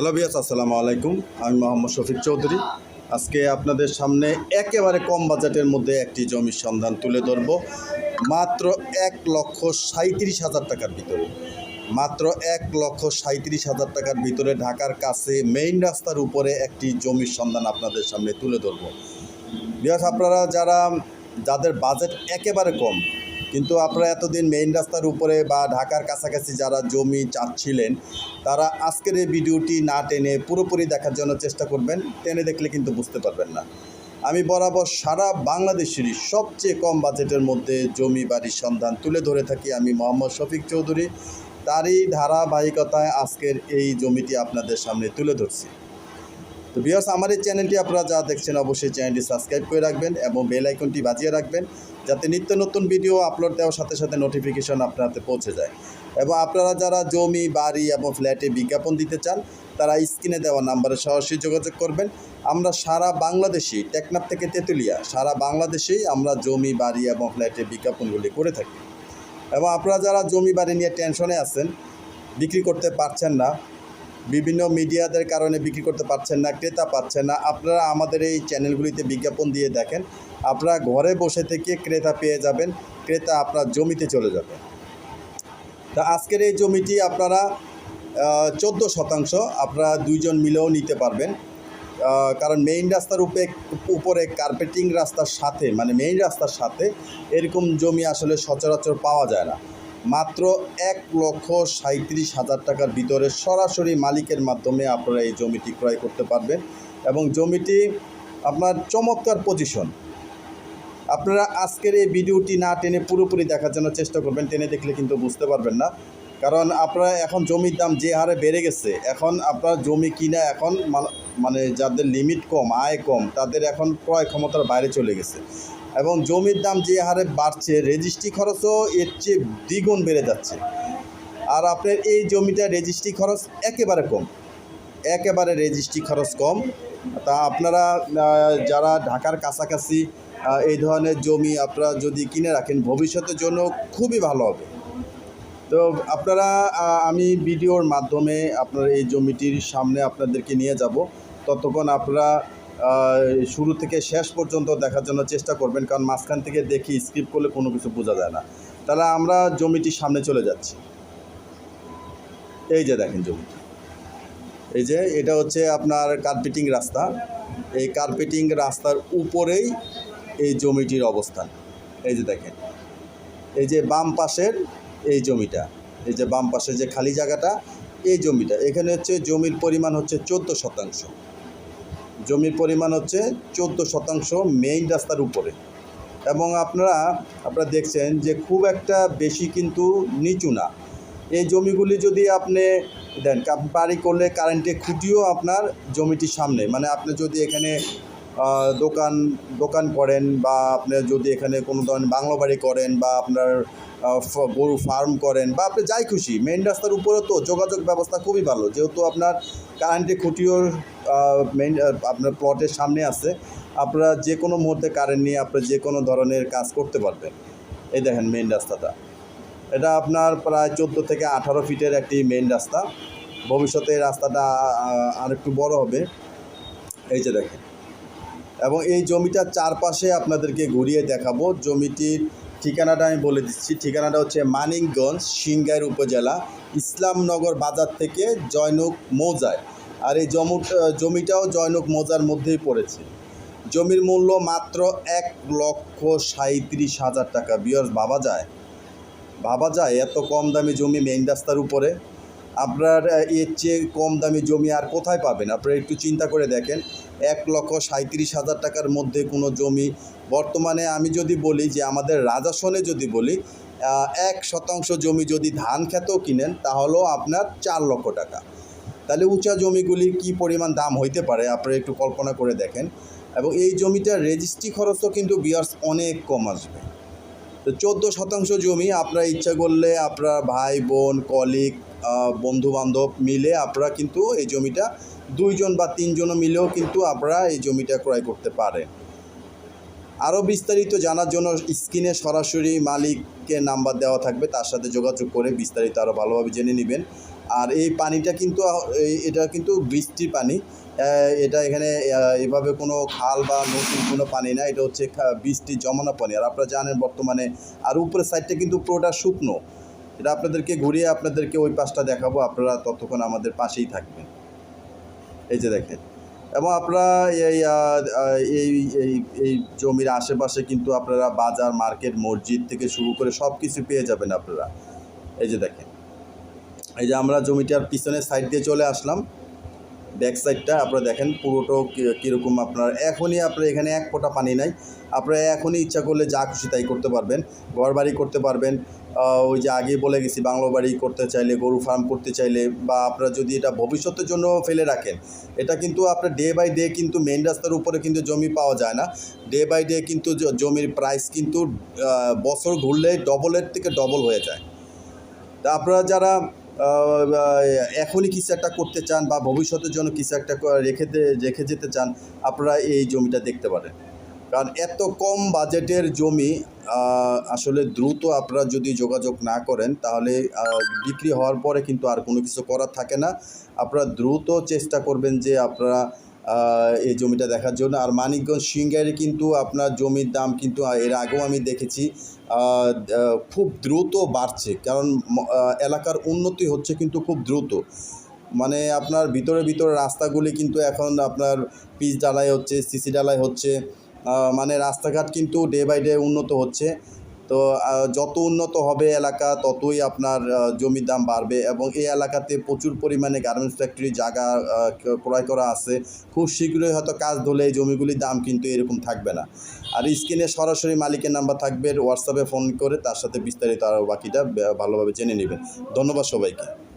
Hello বিয়াস আসসালামু আলাইকুম। আমি মোহাম্মদ শফিক চৌধুরী। আজকে আপনাদের সামনে একেবারে কম বাজেটের মধ্যে একটি জমির সন্ধান তুলে ধরবো। মাত্র এক লক্ষ সাঁত্রিশ হাজার টাকার ভিতরে। মাত্র এক লক্ষ সাঁত্রিশ হাজার টাকার ভিতরে ঢাকার কাছে মেইন রাস্তার উপরে একটি জমির সন্ধান আপনাদের সামনে তুলে ধরবো। বিয়াস আপনারা যারা, যাদের বাজেট একেবারে কম কিন্তু আপনারা এতদিন মেইন রাস্তার উপরে বা ঢাকার কাছাকাছি যারা জমি চাচ্ছিলেন, তারা আজকের এই ভিডিওটি না টেনে পুরোপুরি দেখার জন্য চেষ্টা করবেন। টেনে দেখলে কিন্তু বুঝতে পারবেন না। আমি বরাবর সারা বাংলাদেশেরই সবচেয়ে কম বাজেটের মধ্যে জমি বাড়ির সন্ধান তুলে ধরে থাকি আমি মোহাম্মদ শফিক চৌধুরী। তারই ধারাবাহিকতায় আজকের এই জমিটি আপনাদের সামনে তুলে ধরছি। তো বিয়ার্স আমার এই চ্যানেলটি আপনারা যা দেখছেন, অবশ্যই চ্যানেলটি সাবস্ক্রাইব করে রাখবেন এবং বেল আইকনটি বাজিয়ে রাখবেন, যাতে নিত্য নতুন ভিডিও আপলোড দেওয়ার সাথে সাথে নোটিফিকেশন আপনার পৌঁছে যায়। এবং আপনারা যারা জমি, বাড়ি এবং ফ্ল্যাটে বিজ্ঞাপন দিতে চান, তারা স্ক্রিনে দেওয়া নাম্বারে সরাসরি যোগাযোগ করবেন। আমরা সারা বাংলাদেশেই টেকনাফ থেকে তেঁতুলিয়া, সারা বাংলাদেশেই আমরা জমি, বাড়ি এবং ফ্ল্যাটে বিজ্ঞাপনগুলি করে থাকি। এবং আপনারা যারা জমি, বাড়ি নিয়ে টেনশনে আছেন, বিক্রি করতে পারছেন না বিভিন্ন মিডিয়াদের কারণে বিক্রি করতে পারছেন না, ক্রেতা পাচ্ছেন না। আপনারা আমাদের এই চ্যানেলগুলিতে বিজ্ঞাপন দিয়ে দেখেন। আপনারা ঘরে বসে থেকে ক্রেতা পেয়ে যাবেন। ক্রেতা আপনার জমিতে চলে যাবে। তা আজকের এই জমিটি আপনারা চোদ্দ শতাংশ আপনারা দুইজন মিলেও নিতে পারবেন। কারণ মেইন রাস্তার উপরে উপরে কার্পেটিং রাস্তার সাথে মানে মেইন রাস্তার সাথে এরকম জমি আসলে সচরাচর পাওয়া যায় না। মাত্র এক লক্ষ সাঁত্রিশ হাজার টাকার ভিতরে সরাসরি মালিকের মাধ্যমে আপনারা এই জমিটি ক্রয় করতে পারবেন এবং জমিটি আপনার চমৎকার পজিশন আপনারা আজকের এই ভিডিওটি না টেনে পুরোপুরি দেখার জন্য চেষ্টা করবেন, টেনে দেখলে কিন্তু বুঝতে পারবেন না। কারণ আপনারা এখন জমির দাম যে হারে বেড়ে গেছে, এখন আপনার জমি কিনা এখন মানে যাদের লিমিট কম, আয় কম, তাদের এখন ক্রয় ক্ষমতার বাইরে চলে গেছে। এবং জমির দাম যে হারে বাড়ছে, রেজিস্ট্রি খরচও এর চেয়ে দ্বিগুণ বেড়ে যাচ্ছে। আর আপনার এই জমিটা রেজিস্ট্রি খরচ একেবারে কম। একেবারে রেজিস্ট্রি খরচ কম। তা আপনারা যারা ঢাকার কাছাকাছি এই ধরনের জমি আপনারা যদি কিনে রাখেন, ভবিষ্যতের জন্য খুবই ভালো হবে। তো আপনারা আমি ভিডিওর মাধ্যমে আপনার এই জমিটির সামনে আপনাদেরকে নিয়ে যাব। ততক্ষণ আপনারা শুরু থেকে শেষ পর্যন্ত দেখার জন্য চেষ্টা করবেন, কারণ মাঝখান থেকে দেখি স্কিপ করলে কোনো কিছু বোঝা যায় না। তাহলে আমরা জমিটির সামনে চলে যাচ্ছি। এই যে দেখেন জমিটি। এই যে এটা হচ্ছে আপনার কার্পেটিং রাস্তা। এই কার্পেটিং রাস্তার উপরেই এই জমিটির অবস্থান। এই যে দেখেন। এই যে বাম পাশের এই জমিটা। এই যে বাম পাশে যে খালি জায়গাটা, এই জমিটা। এখানে হচ্ছে জমির পরিমাণ হচ্ছে চোদ্দ শতাংশ। জমির পরিমাণ হচ্ছে চোদ্দ শতাংশ মেইন রাস্তার উপরে। এবং আপনারা আপনারা দেখছেন যে খুব একটা বেশি কিন্তু নিচু না। এই জমিগুলি যদি আপনি দেন বাড়ি করলে কারেন্টে খুঁটিও আপনার জমিটির সামনে। মানে আপনি যদি এখানে দোকান দোকান করেন বা আপনি যদি এখানে কোনো ধরনের বাংলো বাড়ি করেন বা আপনার গরু ফার্ম করেন বা আপনি যাই খুশি মেইন রাস্তার উপরে তো যোগাযোগ ব্যবস্থা খুবই ভালো। যেহেতু আপনার কারেন্টে খুঁটিও মেইন আপনার প্লটের সামনে আছে। আপনারা যে কোনো মুহূর্তে কারেন্ট নিয়ে আপনি যে কোনো ধরনের কাজ করতে পারবেন। এই দেখেন মেইন রাস্তাটা। এটা আপনার প্রায় চোদ্দ থেকে আঠারো ফিটের একটি মেইন রাস্তা। ভবিষ্যতে রাস্তাটা আর একটু বড় হবে। এই যে দেখেন। এবং এই জমিটার চারপাশে আপনাদেরকে ঘুরিয়ে দেখাবো। জমিটির ঠিকানাটা আমি বলে দিচ্ছি। ঠিকানাটা হচ্ছে মানিকগঞ্জ, সিংগাইর উপজেলা, ইসলামনগর বাজার থেকে জয়নুক মৌজায়। আর এই জমুট জমিটাও জয়নক মৌজার মধ্যেই পড়েছে। জমির মূল্য মাত্র এক লক্ষ সাঁত্রিশ হাজার টাকা। বিয়র্স ভাবা যায় ভাবা যায় এত কম দামি জমি মেইন রাস্তার উপরে। আপনার এর চেয়ে কম দামি জমি আর কোথায় পাবেন? আপনারা একটু চিন্তা করে দেখেন। এক লক্ষ সাঁত্রিশ হাজার টাকার মধ্যে কোনো জমি বর্তমানে আমি যদি বলি যে আমাদের রাজাসনে যদি বলি এক শতাংশ জমি যদি ধান খেতেও কিনেন, তাহলেও আপনার চার লক্ষ টাকা। তাহলে উঁচা জমিগুলি কি পরিমাণ দাম হইতে পারে? আপনারা একটু কল্পনা করে দেখেন। এবং এই জমিটার রেজিস্ট্রি খরচও কিন্তু বিয়ার্স অনেক কম আসবে। তো চোদ্দ শতাংশ জমি আপনারা ইচ্ছা করলে আপনার ভাই, বোন কলিগ বন্ধু বান্ধব মিলে আপনারা কিন্তু এই জমিটা দুইজন বা তিনজনও মিলেও কিন্তু আপনারা এই জমিটা ক্রয় করতে পারেন। আরও বিস্তারিত জানার জন্য স্ক্রিনে সরাসরি মালিককে নাম্বার দেওয়া থাকবে, তার সাথে যোগাযোগ করে বিস্তারিত আরও ভালোভাবে জেনে নেবেন। আর এই পানিটা কিন্তু এটা কিন্তু বৃষ্টির পানি। এটা এখানে এভাবে কোনো খাল বা নতুন কোনো পানি না, এটা হচ্ছে বৃষ্টির জমানো পানি। আর আপনারা জানেন বর্তমানে, আর উপরের সাইডটা কিন্তু পুরোটা শুকনো। এটা আপনাদেরকে ঘুরিয়ে আপনাদেরকে ওই পাশটা দেখাবো, আপনারা ততক্ষণ আমাদের পাশেই থাকবেন। এই যে দেখেন। এবং আপনারা এই এই এই জমির আশেপাশে কিন্তু আপনারা বাজার, মার্কেট, মসজিদ থেকে শুরু করে সব কিছু পেয়ে যাবেন আপনারা। এই যে দেখেন। এই যে আমরা জমিটার পিছনের সাইড দিয়ে চলে আসলাম। ব্যাক সাইডটা আপনারা দেখেন, পুরোটো কীরকম আপনার। এখনই আপনার এখানে এক ফোঁটা পানি নাই। আপনারা এখনই ইচ্ছা করলে যা খুশি তাই করতে পারবেন। ঘর বাড়ি করতে পারবেন। ওই যে আগে বলে গেছি, বাংলো বাড়ি করতে চাইলে, গরু ফার্ম করতে চাইলে, বা আপনারা যদি এটা ভবিষ্যতের জন্য ফেলে রাখেন, এটা কিন্তু আপনার ডে বাই ডে কিন্তু মেন রাস্তার উপরে কিন্তু জমি পাওয়া যায় না। ডে বাই ডে কিন্তু জমির প্রাইস কিন্তু বছর ঘুরলে ডবলের থেকে ডবল হয়ে যায়। তা আপনারা যারা এখনই কিছু একটা করতে চান বা ভবিষ্যতের জন্য কিছু একটা রেখে রেখে যেতে চান, আপনারা এই জমিটা দেখতে পারেন। কারণ এত কম বাজেটের জমি আসলে দ্রুত আপনারা যদি যোগাযোগ না করেন, তাহলে বিক্রি হওয়ার পরে কিন্তু আর কোনো কিছু করার থাকে না। আপনারা দ্রুত চেষ্টা করবেন যে আপনারা এই জমিটা দেখার জন্য। আর মানিকগঞ্জ সিঙ্গারে কিন্তু আপনার জমির দাম কিন্তু এর আগেও আমি দেখেছি খুব দ্রুত বাড়ছে। কারণ এলাকার উন্নতি হচ্ছে কিন্তু খুব দ্রুত। মানে আপনার ভিতরে ভিতরে রাস্তাগুলি কিন্তু এখন আপনার পিচ ডালাই হচ্ছে, সিসি ডালাই হচ্ছে মানে রাস্তাঘাট কিন্তু ডে বাই ডে উন্নত হচ্ছে। তো যত উন্নত হবে এলাকা, ততই আপনার জমির দাম বাড়বে এবং এই এলাকাতে প্রচুর পরিমাণে গার্মেন্টস ফ্যাক্টরি জায়গা ক্রয় করা আছে। খুব শীঘ্রই হয়তো কাজ ধরলে এই জমিগুলির দাম কিন্তু এরকম থাকবে না। আর স্ক্রিনে সরাসরি মালিকের নাম্বার থাকবে, হোয়াটসঅ্যাপে ফোন করে তার সাথে বিস্তারিত আরও বাকিটা ভালোভাবে জেনে নেবেন। ধন্যবাদ সবাইকে।